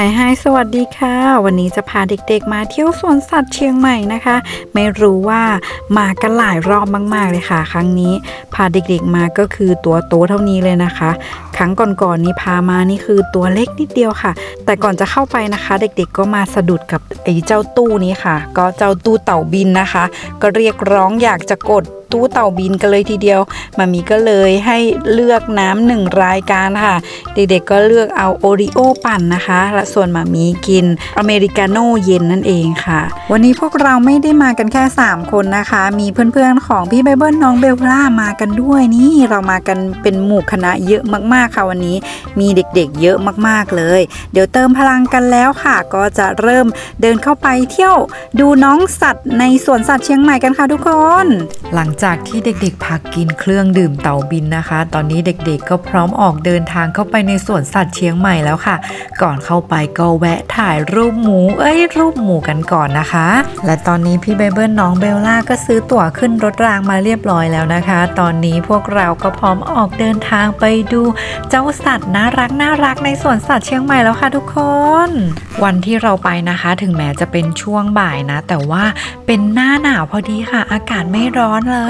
ายไฮสวัสดีค่ะ วันนี้จะพาเด็กๆ มาเที่ยวสวนสัตว์เชียงใหม่นะคะ ไม่รู้ว่ามากันหลายรอบมากๆเลยค่ะ ครั้งนี้พาเด็กๆมาก็คือตัวโตเท่านี้เลยนะคะ ครั้งก่อนๆนี้พามานี่คือตัวเล็กนิดเดียวค่ะ แต่ก่อนจะเข้าไปนะคะ เด็กๆก็มาสะดุดกับไอ้เจ้าตู้นี้ค่ะ ก็เจ้าตู้เต่าบินนะคะ ก็เรียกร้องอยากจะกด ตู้เต่าบินกันเลยทีเดียวมามีก็เลยให้เลือกน้ำหนึ่งรายการค่ะ เด็กๆก็เลือกเอาโอริโอปั่นนะคะ และส่วนมามีกินอเมริกาโน่เย็นนั่นเองค่ะ วันนี้พวกเราไม่ได้มากันแค่ 3 คนนะคะ มีเพื่อนๆของพี่ไบเบิลน้องเบลล่ามากันด้วยนี่เรามากันเป็นหมู่คณะเยอะมากๆค่ะวันนี้ มีเด็กๆเยอะมากๆเลย เดี๋ยวเติมพลังกันแล้วค่ะ ก็จะเริ่มเดินเข้าไปเที่ยวดูน้องสัตว์ในสวนสัตว์เชียงใหม่กันค่ะทุกคน หลังจากที่เด็กๆพักกินเครื่องดื่มเต่าบินนะคะ ตอนนี้เด็กๆก็พร้อมออกเดินทางเข้าไปในสวนสัตว์เชียงใหม่แล้วค่ะ ก่อนเข้าไปก็แวะถ่ายรูปหมู เอ้ยรูปหมูกันก่อนนะคะ และตอนนี้พี่ไบเบิลน้องเบลล่าก็ซื้อตั๋วขึ้นรถรางมาเรียบร้อยแล้วนะคะ ตอนนี้พวกเราก็พร้อมออกเดินทางไปดูเจ้าสัตว์น่ารักน่ารักในสวนสัตว์เชียงใหม่แล้วค่ะทุกคน วันที่เราไปนะคะ ถึงแม้จะเป็นช่วงบ่ายนะ แต่ว่าเป็นหน้าหนาวพอดีค่ะ อากาศไม่ร้อนเลย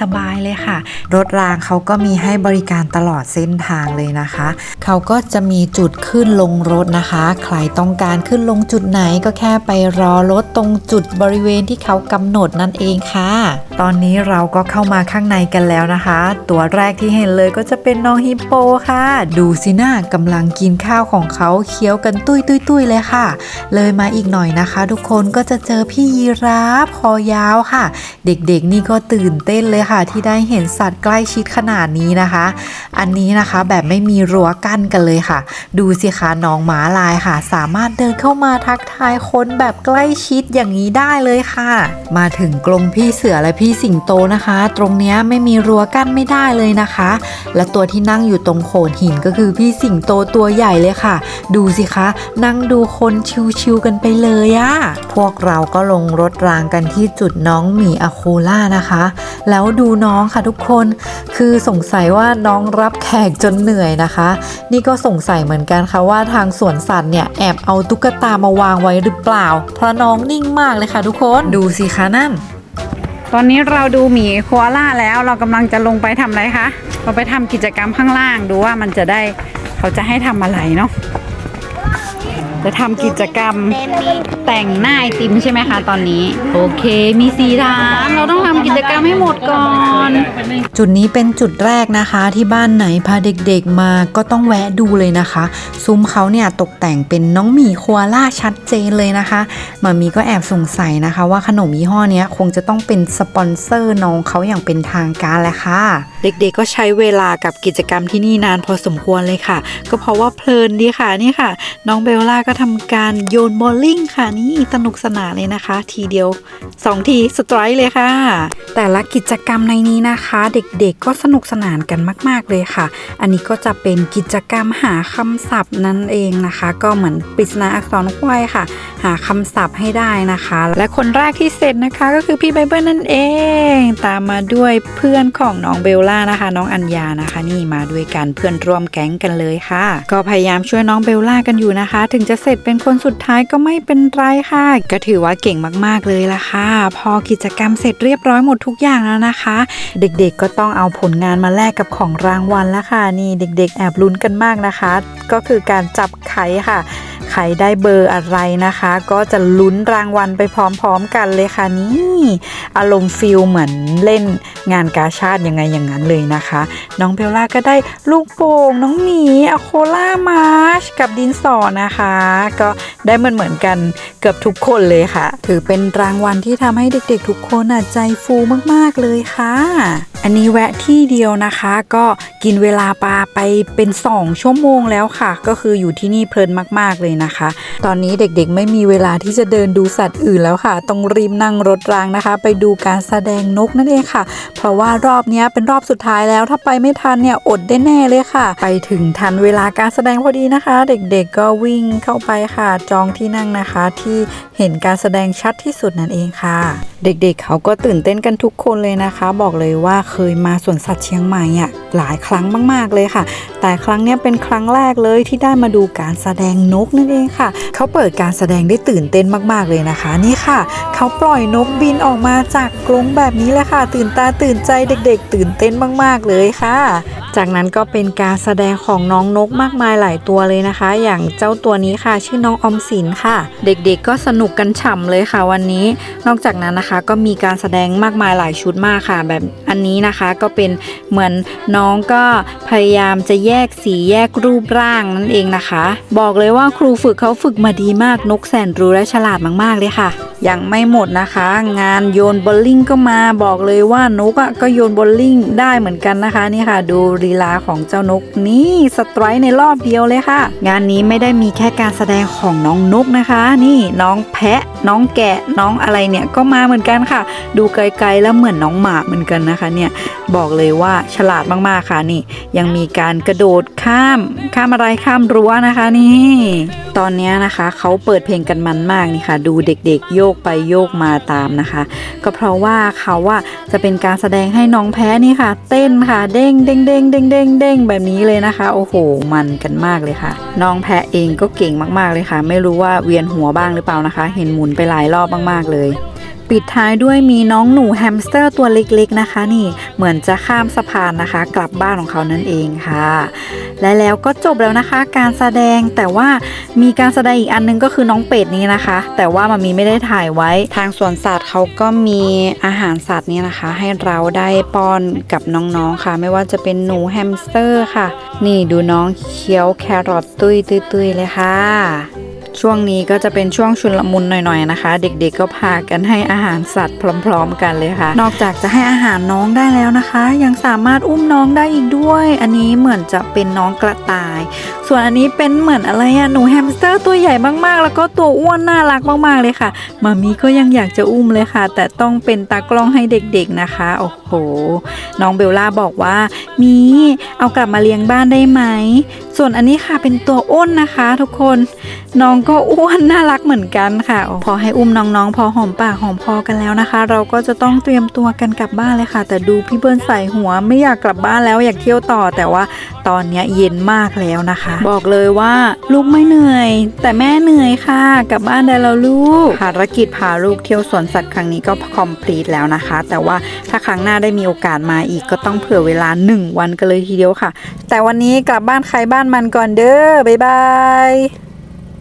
สบายๆเลยค่ะ รถรางเขาก็มีให้บริการตลอดเส้นทางเลยนะคะ เขาก็จะมีจุดขึ้นลงรถนะคะ ใครต้องการขึ้นลงจุดไหนก็แค่ไปรอรถตรงจุดบริเวณที่เขากำหนดนั่นเองค่ะ ตอนนี้เราก็เข้ามาข้างในกันแล้วนะคะ ตัวแรกที่เห็นเลยก็จะเป็นน้องฮิปโปค่ะ ดูสินะกำลังกินข้าวของเขาเคี้ยวกันตุ้ยตุ้ยตุ้ยเลยค่ะ เลยมาอีกหน่อยนะคะ ทุกคนก็จะเจอพี่ยีราฟคอยาวค่ะ เด็กๆนี่ก็ตื่นเต้นเลยค่ะ ที่ได้เห็นสัตว์ใกล้ชิดขนาดนี้นะคะ อันนี้นะคะแบบไม่มีรั้วกั้นกันเลยค่ะ ดูสิคะน้องหมาลายค่ะ สามารถเดินเข้ามาทักทายคนแบบใกล้ชิดอย่างนี้ได้เลยค่ะ มาถึงกรงพี่เสือและพี่สิงโตนะคะ ตรงเนี้ยไม่มีรั้วกั้นไม่ได้เลยนะคะ และตัวที่นั่งอยู่ตรงโขดหินก็คือพี่สิงโตตัวใหญ่เลยค่ะ ดูสิคะ นั่งดูคนชิวๆกันไปเลยอะพวกเราก็ลงรถรางกันที่จุดน้องหมีอะโคล่านะคะแล้วดูน้องค่ะทุกคนคือสงสัยว่าน้องรับแขกจนเหนื่อยนะคะ นี่ก็สงสัยเหมือนกันค่ะว่าทางสวนสัตว์เนี่ยแอบเอาตุ๊กตามาวางไว้หรือเปล่า เพราะน้องนิ่งมากเลยค่ะทุกคนดูสิคะนั่น ตอนนี้เราดูหมีโคอาล่าแล้วเรากำลังจะลงไปทำอะไรคะเราไปทำกิจกรรมข้างล่างดูว่ามันจะได้เขาจะให้ทำอะไรเนาะ จะทำกิจกรรมเต็มมีแต่งหน้าไอติมใช่ไหมคะตอนนี้ โอเค มีสีทางเราต้องทำกิจกรรมให้หมดก่อน จุดนี้เป็นจุดแรกนะคะ ที่บ้านไหนพาเด็กๆมาก็ต้องแวะดูเลยนะคะ ซุ้มเขาเนี่ยตกแต่งเป็นน้องหมีโคอาล่าชัดเจนเลยนะคะมามีก็แอบสงสัยนะคะ ว่าขนมยี่ห้อเนี้ยคงจะต้องเป็นสปอนเซอร์น้องเขาอย่างเป็นทางการแหละค่ะ เด็กๆก็ใช้เวลากับกิจกรรมที่นี่นานพอสมควรเลยค่ะ ก็เพราะว่าเพลินดีค่ะนี่ค่ะ น้องเบลล่าก็ทำการโยนบอลลิงค่ะนี่สนุกสนานเลยนะคะ ทีเดียว 2 ทีสไตร์เลยค่ะ แต่ละกิจกรรมในนี้นะคะ เด็กๆก็สนุกสนานกันมาก ๆเลยค่ะ อันนี้ก็จะเป็นกิจกรรมหาคำศัพท์นั่นเองนะคะ ก็เหมือนปริศนาอักษรควายค่ะ หาคำศัพท์ให้ได้นะคะ และคนแรกที่เสร็จนะคะก็คือพี่ไบเบิลนั่นเอง ตามมาด้วยเพื่อนของน้องเบลล่านะคะ น้องอัญญานะคะ นี่มาด้วยกันเพื่อนร่วมแก๊งกันเลยค่ะ ก็พยายามช่วยน้องเบลล่ากันอยู่นะคะ ถึงจะเสร็จเป็นคนสุดท้ายก็ไม่เป็นไรค่ะ ก็ถือว่าเก่งมากๆเลยละค่ะ พอกิจกรรมเสร็จเรียบร้อยหมดทุกอย่างแล้วนะคะ เด็กๆก็ต้องเอาผลงานมาแลกกับของรางวัลแล้วค่ะ นี่เด็ก ๆ แอบลุ้นกันมากนะคะ ก็คือการจับไข่ค่ะ ใครได้เบอร์อะไรนะคะ ก็จะลุ้นรางวัลไปพร้อมๆกันเลยค่ะนี่อารมณ์ฟิลเหมือนเล่นงานกาชาติยังไงอย่างนั้นเลยนะคะ น้องเบลล่าก็ได้ลูกโป่งน้องหมีอโคล่ามาร์ชกับดินสอนะคะ ก็ได้เหมือนเหมือนกันเกือบทุกคนเลยค่ะ ถือเป็นรางวัลที่ทำให้เด็กๆ ทุกคนใจฟูมากๆเลยค่ะ อันนี้แวะที่เดียวนะคะ ก็กินเวลาปลาไปเป็น 2 ชั่วโมงแล้วค่ะ ก็คืออยู่ที่นี่เพลินมากๆเลยนะคะ ตอนนี้เด็กๆไม่มีเวลาที่จะเดินดูสัตว์อื่นแล้วค่ะ ต้องรีบนั่งรถรางนะคะ ไปดูการแสดงนกนั่นเองค่ะ เพราะว่ารอบนี้เป็นรอบสุดท้ายแล้ว ถ้าไปไม่ทันเนี่ยอดได้แน่เลยค่ะ ไปถึงทันเวลาการแสดงพอดีนะคะ เด็กๆก็วิ่งเข้าไปค่ะ จองที่นั่งนะคะ ที่เห็นการแสดงชัดที่สุดนั่นเองค่ะ เด็กๆเขาก็ตื่นเต้นกันทุกคนเลยนะคะ บอกเลยว่าเคยมาสวนสัตว์เชียงใหม่อะหลายครั้งมาก ๆเลยค่ะ แต่ครั้งนี้เป็นครั้งแรกเลยที่ได้มาดูการแสดงนกนั่นเองค่ะ เขาเปิดการแสดงได้ตื่นเต้นมากๆเลยนะคะ นี่ค่ะ เขาปล่อยนกบินออกมาจากกรงแบบนี้เลยค่ะ ตื่นตาตื่นใจเด็ก ๆ ตื่นเต้นมาก ๆเลยค่ะ จากนั้นก็เป็นการแสดงของน้องนกมากมายหลายตัวเลยนะคะ อย่างเจ้าตัวนี้ค่ะ ชื่อน้องอมสินค่ะ เด็กๆก็สนุกกันฉ่ำเลยค่ะวันนี้ นอกจากนั้นนะคะก็มีการแสดงมากมายหลายชุดมากค่ะ แบบอันนี้นะคะก็เป็นเหมือนน้องก็พยายามจะแยกสีแยกรูปร่างนั่นเองนะคะ บอกเลยว่าครูฝึกเขาฝึกมาดีมากนกแสนรู้และฉลาดมากๆเลยค่ะยังไม่หมดนะคะ งานโยนบอลลิงก็มาบอกเลยว่านกอะก็โยนบอลลิงได้เหมือนกันนะคะนี่ค่ะดูลีลาของเจ้านกนี่สไตร์ในรอบเดียวเลยค่ะ งานนี้ไม่ได้มีแค่การแสดงของน้องนกนะคะ นี่น้องแพะ น้องแกะน้องอะไรเนี่ยก็มาเหมือนกันค่ะ ดูไกลๆแล้วเหมือนน้องหมาเหมือนกันนะคะเนี่ยบอกเลยว่าฉลาดมากๆค่ะนี่ ยังมีการกระโดดข้าม ข้ามอะไรข้ามรั้วนะคะนี่ตอนนี้นะคะเขาเปิดเพลงกันมันมากนี่ค่ะ ดูเด็กๆ โยกไปโยกมาตามนะคะ ก็เพราะว่าเขาว่าจะเป็นการแสดงให้น้องแพ้นี่ค่ะ เต้นค่ะ เด้งเด้งเด้งเด้งเด้งเด้งแบบนี้เลยนะคะ โอ้โห มันกันมากเลยค่ะ น้องแพะเองก็เก่งมากๆเลยค่ะ ไม่รู้ว่าเวียนหัวบ้างหรือเปล่านะคะ เห็นหมุนไปหลายรอบมากๆเลยปิดท้ายด้วยมีน้องหนูแฮมสเตอร์ตัวเล็กๆนะคะ นี่เหมือนจะข้ามสะพานนะคะ กลับบ้านของเขานั่นเองค่ะ และแล้วก็จบแล้วนะคะ การแสดงแต่ว่ามีการแสดงอีกอันนึงก็คือน้องเป็ดนี้นะคะ แต่ว่ามามีไม่ได้ถ่ายไว้ ทางสวนสัตว์เขาก็มีอาหารสัตว์นี้นะคะ ให้เราได้ป้อนกับน้องๆค่ะ ไม่ว่าจะเป็นหนูแฮมสเตอร์ค่ะ นี่ดูน้องเคี้ยวแครอทตุยตุยเลยค่ะ ช่วงนี้ก็จะเป็นช่วงชุนลมุนหน่อยๆนะคะ เด็กๆก็พากันให้อาหารสัตว์พร้อม ๆ กันเลยค่ะ นอกจากจะให้อาหารน้องได้แล้วนะคะ ยังสามารถอุ้มน้องได้อีกด้วย อันนี้เหมือนจะเป็นน้องกระต่าย ส่วนอันนี้เป็นเหมือนอะไรอะหนูแฮมสเตอร์ตัวใหญ่มากๆ แล้วก็ตัวอ้วนน่ารักมากๆเลยค่ะมามีก็ยังอยากจะอุ้มเลยค่ะ แต่ต้องเป็นตากล้องให้เด็กๆนะคะโอ้โหน้องเบลล่าบอกว่ามีเอากลับมาเลี้ยงบ้านได้ไหมส่วนอันนี้ค่ะเป็นตัวอ้นนะคะ ทุกคนน้องก็อ้วนน่ารักเหมือนกันค่ะ พอให้อุ้มน้องๆ พอหอมปากหอมคอกันแล้วนะคะ เราก็จะต้องเตรียมตัวกันกลับบ้านเลยค่ะ แต่ดูพี่เบิ้ลใส่หัวไม่อยากกลับบ้านแล้วอยากเที่ยวต่อ แต่ว่าตอนนี้เย็นมากแล้วนะคะ บอกเลยว่าลูกไม่เหนื่อย แต่แม่เหนื่อยค่ะ กลับบ้านได้แล้วลูกภารกิจพาลูกเที่ยวสวนสัตว์ครั้งนี้ก็คอมพลีทแล้วนะคะ แต่ว่าถ้าครั้งหน้าได้มีโอกาสมาอีกก็ต้องเผื่อเวลา 1 วันกันเลยทีเดียวค่ะ แต่วันนี้กลับบ้านใครบ้านมันก่อนเด้อบ๊ายบาย